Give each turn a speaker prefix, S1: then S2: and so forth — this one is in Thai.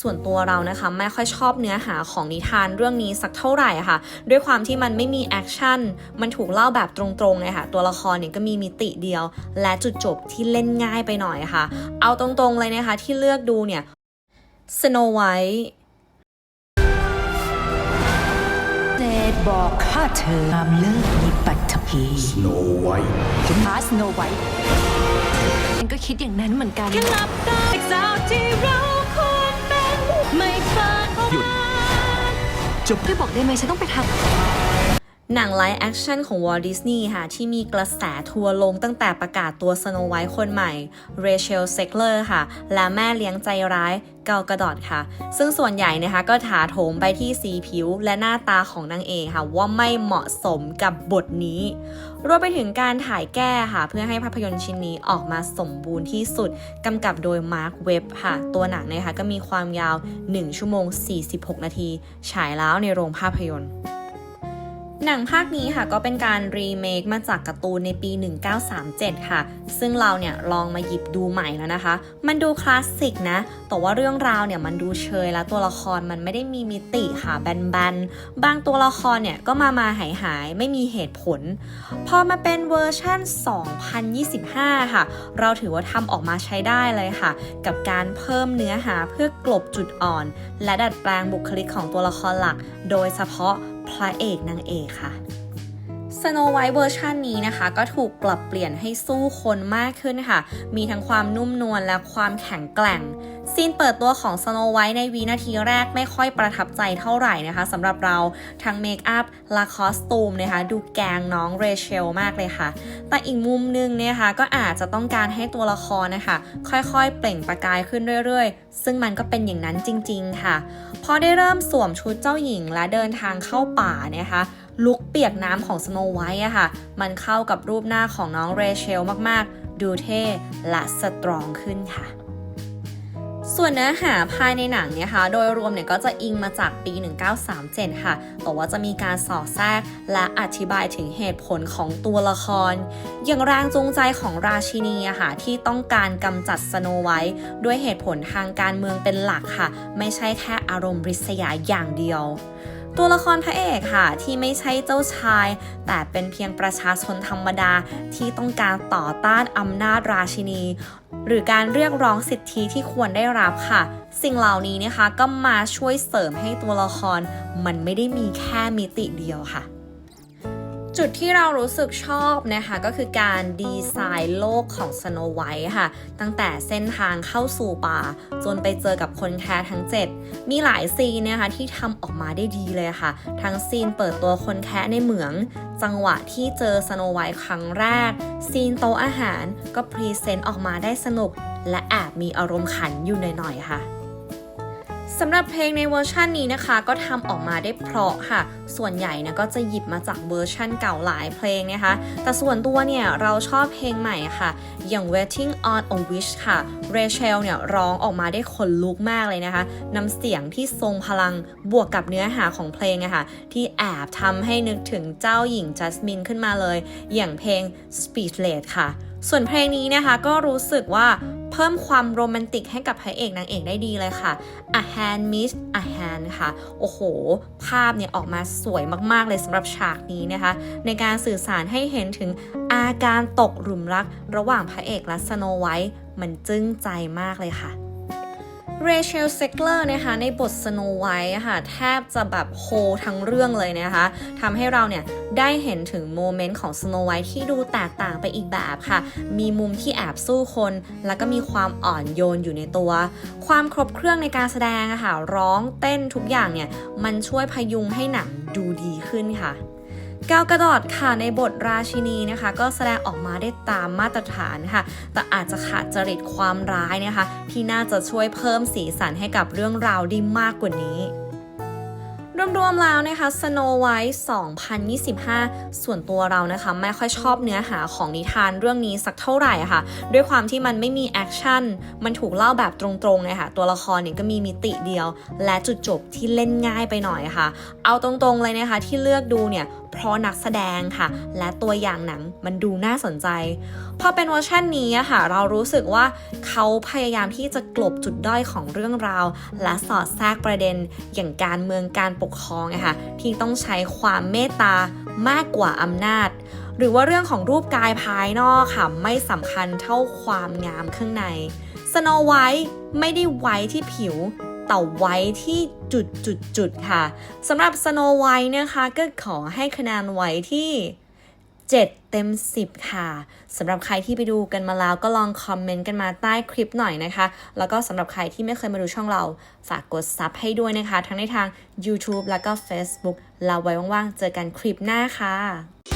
S1: ส่วนตัวเรานะคะไม่ค่อยชอบเนื้อหาของนิทานเรื่องนี้สักเท่าไหร่ค่ะ ด้วยความที่มันไม่มีแอคชั่น มันถูกเล่าแบบตรงๆเลยค่ะ ตัวละครเนี่ยก็มีมิติเดียว และจุดจบที่เล่นง่ายไปหน่อยค่ะ เอาตรงๆเลยนะคะที่เลือกดูเนี่ย Snow White
S2: เจดบอกข้าเธอห้ามเลิกมีปัตภี
S3: Snow White
S2: คุณมาสโนไวท์ฉันก็คิดอย่างนั้นเหมือนกัน
S4: แค่หลับตาสาวที่เราควรเป็น ไม่ฝัน
S3: หยุดจะ
S2: ช่วยบอกได้ไหมฉันต้องไปทำ
S1: หนังไลฟ์แอคชั่นของวอลดิสนีย์ค่ะที่มีกระแสทัวร์ลงตั้งแต่ประกาศตัวสโนไวท์คนใหม่เรเชลเซกเลอร์ค่ะ และแม่เลี้ยงใจร้ายเกากระดอดค่ะ ซึ่งส่วนใหญ่นะคะก็ถาโถมไปที่สีผิวและหน้าตาของนางเอกค่ะ ว่าไม่เหมาะสมกับบทนี้ รวมไปถึงการถ่ายแก้ค่ะ เพื่อให้ภาพยนตร์ชิ้นนี้ออกมาสมบูรณ์ที่สุดกำกับโดยมาร์คเว็บค่ะ ตัวหนังนะคะก็มีความยาว 1 ชั่วโมง 46 นาที ฉายแล้วในโรงภาพยนตร์ หนังภาคนี้ค่ะก็เป็นการรีเมคมาจากการ์ตูนในปี 1937 ค่ะ ซึ่งเราเนี่ยลองมาหยิบดูใหม่แล้วนะคะ มันดูคลาสสิกนะ แต่ว่าเรื่องราวเนี่ยมันดูเชยแล้วตัวละครมันไม่ได้มีมิติค่ะแบนๆ บางตัวละครเนี่ยก็มามาหายหายไม่มีเหตุผล พอมาเป็นเวอร์ชั่น 2025 ค่ะ เราถือว่าทำออกมาใช้ได้เลยค่ะ กับการเพิ่มเนื้อหาเพื่อกลบจุดอ่อน และดัดแปลงบุคลิกของตัวละครหลัก โดยเฉพาะ พระเอกนางเอกค่ะ Snow White เวอร์ชันนี้นะคะ ก็ถูกปรับเปลี่ยนให้สู้คนมากขึ้นค่ะ มีทั้งความนุ่มนวลและความแข็งแกร่งซีนเปิดตัวของ Snow White ในวินาทีแรกไม่ค่อยประทับใจเท่าไหร่นะคะสำหรับเราทั้งเมคอัพและคอสตูมนะคะ ดูแกงน้องเรเชลมากเลยค่ะ แต่อีกมุมหนึงเนี่ยค่ะก็อาจจะต้องการให้ตัวละครนะคะ ค่อยๆ เปล่งประกายขึ้นเรื่อยๆ ซึ่งมันก็เป็นอย่างนั้นจริงๆค่ะ พอได้เริ่มสวมชุดเจ้าหญิงและเดินทางเข้าป่านะคะ ลุกเปียกน้ำของสโนไวท์อะค่ะ มันเข้ากับรูปหน้าของน้องเรเชลมากๆ ดูเท่และสตรองขึ้นค่ะส่วนเนื้อหาภายในหนังเนี่ยค่ะ โดยรวมเนี่ยก็จะอิงมาจากปี 1937 ค่ะ แต่ว่าจะมีการสอดแทรกและอธิบายถึงเหตุผลของตัวละคร อย่างแรงจูงใจของราชินีอะค่ะ ที่ต้องการกำจัดสโนไวท์ด้วยเหตุผลทางการเมืองเป็นหลักค่ะ ไม่ใช่แค่อารมณ์ริษยาอย่างเดียว ตัวละครพระเอกค่ะ ที่ไม่ใช่เจ้าชาย แต่เป็นเพียงประชาชนธรรมดาที่ต้องการต่อต้านอำนาจราชินี หรือการเรียกร้องสิทธิที่ควรได้รับค่ะ สิ่งเหล่านี้นะคะก็มาช่วยเสริมให้ตัวละคร มันไม่ได้มีแค่มิติเดียวค่ะ จุดที่เรารู้สึกชอบนะคะก็คือการดีไซน์โลกของ Snow White ค่ะ ตั้งแต่เส้นทางเข้าสู่ป่า จนไปเจอกับคนแคร์ทั้ง 7 มีหลายซีนนะคะที่ทำออกมาได้ดีเลยค่ะ ทั้งซีนเปิดตัวคนแคะในเหมือง จังหวะที่เจอ Snow White ครั้งแรก ซีนโต๊ะอาหารก็พรีเซนต์ออกมาได้สนุก และแอบมีอารมณ์ขันอยู่หน่อยๆค่ะ สำหรับเพลงในเวอร์ชันนี้นะคะ ก็ทำออกมาได้เพราะค่ะ ส่วนใหญ่นะก็จะหยิบมาจากเวอร์ชันเก่าหลายเพลงนะคะ แต่ส่วนตัวเนี่ยเราชอบเพลงใหม่ค่ะ อย่าง Waiting on a Wish ค่ะ เรเชลเนี่ยร้องออกมาได้ขนลุกมากเลยนะคะนำเสียงที่ทรงพลังบวกกับเนื้อหาของเพลงอะค่ะ ที่แอบทำให้นึกถึงเจ้าหญิงจัสมินขึ้นมาเลย อย่างเพลง Speechless ค่ะ ส่วนเพลงนี้นะคะก็รู้สึกว่า เพิ่มความโรแมนติกให้กับพระเอกนางเอกได้ดีเลยค่ะ A Hand Miss A Hand ค่ะ โอ้โห ภาพเนี่ยออกมาสวยมากๆเลยสำหรับฉากนี้นะคะ ในการสื่อสารให้เห็นถึงอาการตกหลุมรักระหว่างพระเอกและสโนไวท์มันจึ้งใจมากเลยค่ะ เรเชลเซกเลอร์นะคะในบทสโนไวท์ค่ะแทบจะแบบโฮทั้งเรื่องเลยนะคะทำให้เราเนี่ยได้เห็นถึงโมเมนต์ของสโนไวท์ที่ดูแตกต่างไปอีกแบบค่ะ มีมุมที่แอบสู้คน แล้วก็มีความอ่อนโยนอยู่ในตัว ความครบเครื่องในการแสดงอะค่ะร้องเต้นทุกอย่างเนี่ยมันช่วยพยุงให้หนังดูดีขึ้นค่ะ กาวกระดอดค่ะในบทราชินีนะคะ ก็แสดงออกมาได้ตามมาตรฐานค่ะ แต่อาจจะขาดจริตความร้ายนะคะ ที่น่าจะช่วยเพิ่มสีสันให้กับเรื่องราวได้มากกว่านี้รวมๆแล้วนะคะ Snow White 2025 ส่วนตัวเรานะคะ ไม่ค่อยชอบเนื้อหาของนิทานเรื่องนี้สักเท่าไหร่ค่ะ ด้วยความที่มันไม่มีแอคชั่น มันถูกเล่าแบบตรงๆเลยค่ะ ตัวละครเนี่ยก็มีมิติเดียว และจุดจบที่เล่นง่ายไปหน่อยค่ะ เอาตรงๆเลยนะคะ ที่เลือกดูเนี่ย เพราะนักแสดงค่ะ และตัวอย่างหนังมันดูน่าสนใจ พอเป็นเวอร์ชันนี้ค่ะ เรารู้สึกว่าเขาพยายามที่จะกลบจุดด้อยของเรื่องราว และสอดแทรกประเด็นอย่างการเมืองการปกครองอะค่ะที่ต้องใช้ความเมตตามากกว่าอำนาจ หรือว่าเรื่องของรูปกายภายนอกค่ะไม่สำคัญเท่าความงามข้างในสโนไวท์ไม่ได้ไว้ที่ผิว ต่ไว้ที่จุดจุดจุดๆๆค่ะสำหรับสโนไวท์นะคะก็ขอให้คะแนนไว้ที่ 7 เต็ม 10 ค่ะสำหรับใครที่ไปดูกันมาแล้วก็ลองคอมเมนต์กันมาใต้คลิปหน่อยนะคะ แล้วก็สำหรับใครที่ไม่เคยมาดูช่องเรา ฝากกดซับให้ด้วยนะคะ ทั้งในทาง YouTube แล้วก็ Facebook แล้วไว้ว่างๆ เจอกันคลิปหน้าค่ะ